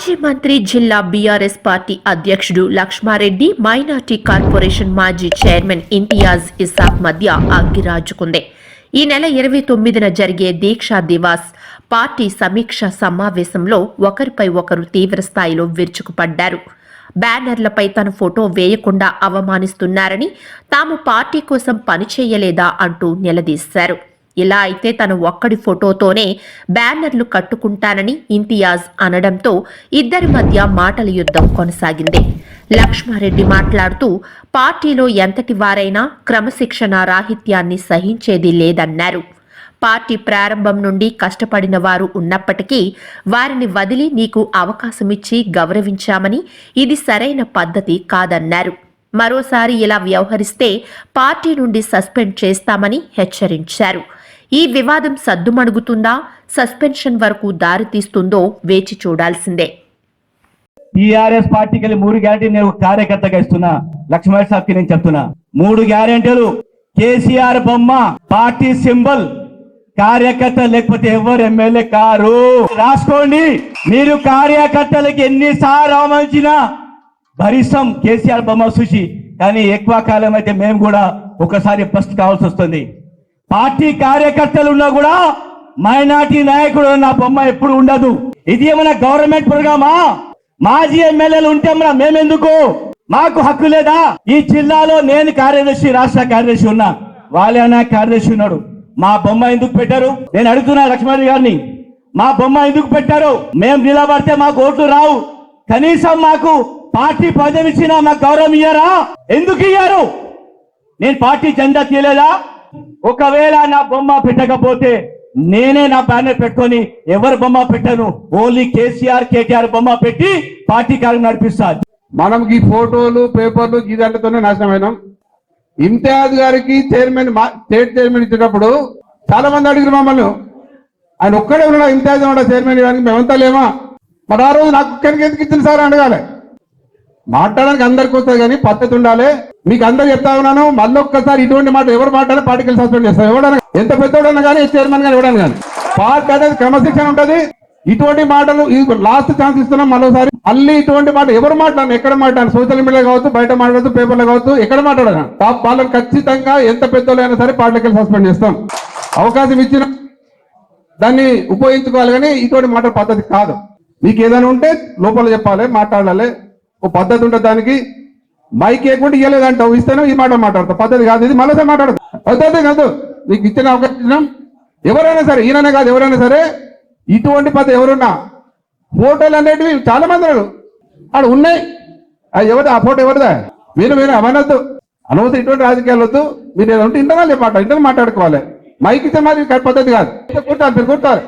మాజీ మంత్రి జిల్లా బీఆర్ఎస్ పార్టీ అధ్యక్షుడు లక్ష్మారెడ్డి మైనార్టీ కార్పొరేషన్ మాజీ చైర్మన్ ఇంతియాజ్ ఇసాక్ మధ్య అగ్గిరాజుకుంది ఈ నెల ఇరవై తొమ్మిదిన జరిగే దీక్షా దివాస్ పార్టీ సమీక్ష సమావేశంలో ఒకరిపై ఒకరు తీవ్రస్థాయిలో విరుచుకుపడ్డారు. బ్యానర్లపై తన ఫోటో వేయకుండా అవమానిస్తున్నారని తాము పార్టీ కోసం పనిచేయలేదా అంటూ నిలదీశారు. ఇలా అయితే తను ఒక్కడి ఫోటోతోనే బ్యానర్లు కట్టుకుంటానని ఇంతియాజ్ అనడంతో ఇద్దరి మధ్య మాటల యుద్ధం కొనసాగింది. లక్ష్మారెడ్డి మాట్లాడుతూ పార్టీలో ఎంతటి వారైనా క్రమశిక్షణ రాహిత్యాన్ని సహించేది లేదన్నారు. పార్టీ ప్రారంభం నుండి కష్టపడిన వారు ఉన్నప్పటికీ వారిని వదిలి నీకు అవకాశమిచ్చి గౌరవించామని ఇది సరైన పద్ధతి కాదన్నారు. మరోసారి ఇలా వ్యవహరిస్తే పార్టీ నుండి సస్పెండ్ చేస్తామని హెచ్చరించారు. ఈ వివాదం సద్దుమణుగుతుందా? సస్పెన్షన్ వరకు దారితీస్తుందో వేచి చూడాల్సిందే. టీఆర్ఎస్ పార్టీకి వెళ్ళి మూడు గ్యారెంటీ నేను కార్యకర్తగా ఇస్తున్నా. లక్ష్మణ సాబ్కి నేను చెప్తున్నా. మూడు గ్యారెంటీలు. కేసీఆర్ బొమ్మ పార్టీ సింబల్. కార్యకర్త లేకపోతే ఎవరు ఎమ్మెల్యే కారు? రాసుకోండి. మీరు కార్యకర్తలకు ఎన్నిసార్లు అవమానించినా భరిస్తాం కేసీఆర్ బొమ్మ చూసి. కానీ ఎక్కువ కాలం అయితే మేము కూడా ఒకసారి ఫస్ట్ కావాల్సి వస్తుంది. పార్టీ కార్యకర్తలు ఉన్నా కూడా మైనార్టీ నాయకుడు నా బొమ్మ ఎప్పుడు ఉండదు. ఇది ఏమైనా గవర్నమెంట్ ప్రోగ్రామా? మాజీ ఎమ్మెల్యేలు ఉంటే మన మేమెందుకు? మాకు హక్కు లేదా? ఈ జిల్లాలో నేను కార్యదర్శి రాష్ట్ర కార్యదర్శి ఉన్నా. వాళ్ళే కార్యదర్శి ఉన్నాడు. మా బొమ్మ ఎందుకు పెట్టారు? నేను అడుగుతున్నా లక్ష్మణ్ గారిని. మా బొమ్మ ఎందుకు పెట్టారు? మేము నిలబడితే మాకు ఓట్లు రావు. కనీసం మాకు పార్టీ పదవి ఇచ్చినా మాకు గౌరవం ఇయ్యారా? ఎందుకు ఇయ్యారు? నేను పార్టీ జెండా తీయలేదా? ఒకవేళ నా బొమ్మ పెట్టకపోతే నేనే నా బ్యానర్ పెట్టుకొని ఎవరి బొమ్మ పెట్టను? ఓన్లీ కేసీఆర్ కేటీఆర్ బొమ్మ పెట్టి పార్టీ కార్యం నడిపిస్తా. మనం ఈ ఫోటోలు పేపర్లు ఈ దాంట్లతోనే నాశనమైనాం ఇమ్తియాజ్ గారికి చైర్మన్ మా- స్టేట్ చైర్మన్ ఇచ్చేటప్పుడు చాలా మంది అడిగారు మమ్మల్ని. ఆయన ఒక్కడే ఉన్నాడా? ఇమ్తియాజ్ ఉన్నాడు చైర్మన్ ఇవ్వడానికి? మేమంతా లేమా? మరి ఆ రోజు నాకు ఎందుకు ఇచ్చింది సార్? అడగాలి. మాట్లాడడానికి అందరికి వస్తుంది కానీ పద్ధతి ఉండాలి. మీకు అందరు చెప్తా ఉన్నాను మళ్ళీ ఒక్కసారి ఇటువంటి మాట ఎవరు మాట్లాడినా పార్టీకి సస్పెండ్ చేస్తారు. ఎవడన్నా ఎంత పెద్దోడన్నా కానీ చైర్మన్ కానీ ఎవడన్నా కానీ. పార్టీ అనేది క్రమశిక్షణ ఉంటది. ఇటువంటి మాటలు లాస్ట్ ఛాన్స్ ఇస్తున్నాం మరోసారి. మళ్ళీ ఇటువంటి మాట ఎవరు మాట్లాడను ఎక్కడ మాట్లాడాను సోషల్ మీడియా కావచ్చు బయట మాట్లాడచ్చు పేపర్లో కావచ్చు ఎక్కడ మాట్లాడను పాప- వాళ్ళని ఖచ్చితంగా ఎంత పెద్దోళ్ళైనా సరే పార్టీకి సస్పెండ్ చేస్తాం. అవకాశం ఇచ్చిన దాన్ని ఉపయోగించుకోవాలి కానీ ఇటువంటి మాట పద్ధతి కాదు. మీకు ఏదైనా ఉంటే లోపల చెప్పాలి మాట్లాడాలి. ఓ పద్ధతి ఉంటుంది దానికి మైక్ ఇవ్వకుండా ఇవ్వలేదంటావు ఇస్తేనే ఈ మాట మాట్లాడతావు. పద్ధతి కాదు ఇది. మళ్ళీ మాట్లాడదు పద్ధతి కాదు. నీకు ఇచ్చిన అవకాశం ఇచ్చినాం. ఎవరైనా సరే ఈయననే కాదు ఎవరైనా సరే ఇటువంటి పద్ధతి ఎవరున్నా ఫోటోలు అనేటివి చాలా మంది ఉన్నారు. ఆడ ఉన్నాయి. అది ఎవరు ఆ ఫోటో ఎవరిదా? మీరు మీరు అవనొద్దు అనవద్దు ఇటువంటి రాజకీయాలు వద్దు. మీరు ఏదో ఉంటే ఇంటర్నల్ మాట ఇంటర్నల్ మాట్లాడుకోవాలి. మైక్ ఇస్తే మరి పద్ధతి కాదు. కుట్టాలి మీరు కుట్టాలి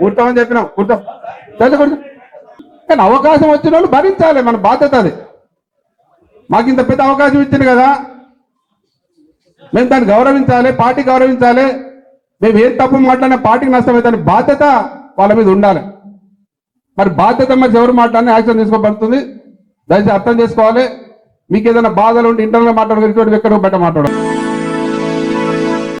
కుట్టామని చెప్పినాం. కుట్టాం చదువు కూర్చో కానీ అవకాశం వచ్చిన వాళ్ళు భరించాలి మన బాధ్యత అది. మాకు ఇంత పెద్ద అవకాశం ఇచ్చింది కదా. మేము దాన్ని గౌరవించాలి పార్టీ గౌరవించాలి. మేము ఏం తప్పు మాట్లాడినా పార్టీకి నష్టమైతే బాధ్యత వాళ్ళ మీద ఉండాలి. మరి బాధ్యత మరి ఎవరు మాట్లాడినా యాక్షన్ తీసుకోబడుతుంది. దయచేసి అర్థం చేసుకోవాలి. మీకు ఏదైనా బాధలు ఉంటే ఇంటర్నల్ మాట్లాడుకుని ఎక్కడ బయట మాట్లాడాలి